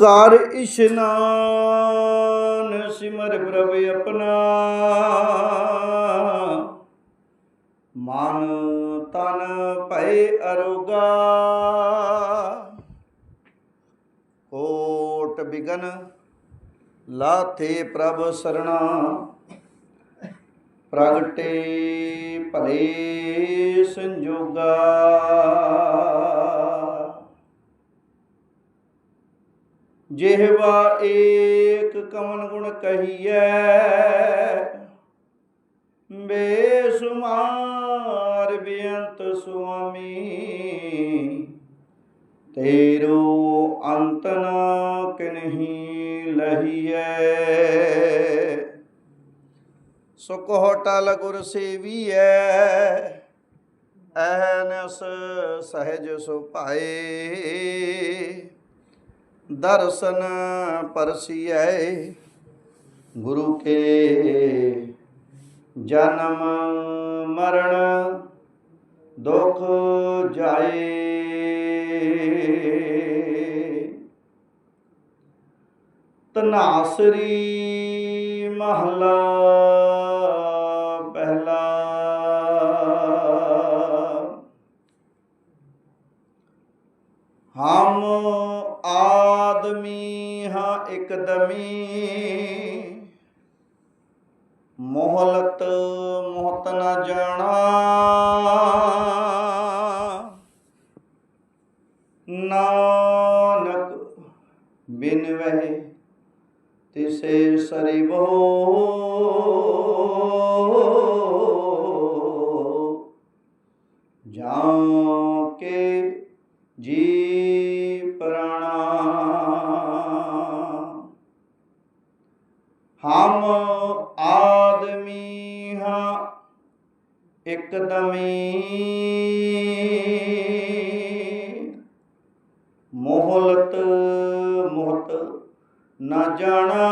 ਕਰ ਇਸ਼ਨਾਨ ਸਿਮਰ ਪ੍ਰਭ ਆਪਣਾ। ਮਨ ਤਨ ਭੈ ਅਰੋਗਾ। ਕੋਟ ਬਿਗਨ ਲਾਥੇ ਪ੍ਰਭ ਸਰਣਾ। ਪ੍ਰਗਟੇ ਭਲੇ ਸੰਜੋਗਾ। ਜਿਹਵਾ ਏਕ ਕਮਨ ਗੁਣ ਕਹੀਐ, ਬੇਸੁਮਾਰ ਬੇਅੰਤ ਸੁਆਮੀ, ਤੇਰੋ ਅੰਤ ਨਾ ਕਿਨਹੀ ਲਹੀਐ। ਸੁਖ ਹੋਟਲ ਗੁਰ ਸੇਵੀਐ, ਐਨਸ ਸਹਿਜ ਸੁਭਾਏ। ਦਰਸ਼ਨ ਪਰਸੀਐ ਗੁਰੂ ਕੇ ਜਨਮ ਮਰਨ ਦੁਖ ਜਾਏ। ਤਨਾਸਰੀ ਮਹਲਾ ਇਕਦਮੀ ਮੋਹਲਤ ਮੋਹਤ ਨ ਜਾਣਾ। ਨਾਨਕ ਬਿਨ ਵਹਿ ਤਿਸੇ ਸਰਿਬੋ ਜਾਂ ਕੇ ਜੀ ਪ੍ਰਾਣਾ ਹਮ ਆਦਮੀ ਹਾਂ ਇਕਦਮੀ ਮੋਹਲਤ ਮੋਹਤ ਨਾ ਜਾਣਾ।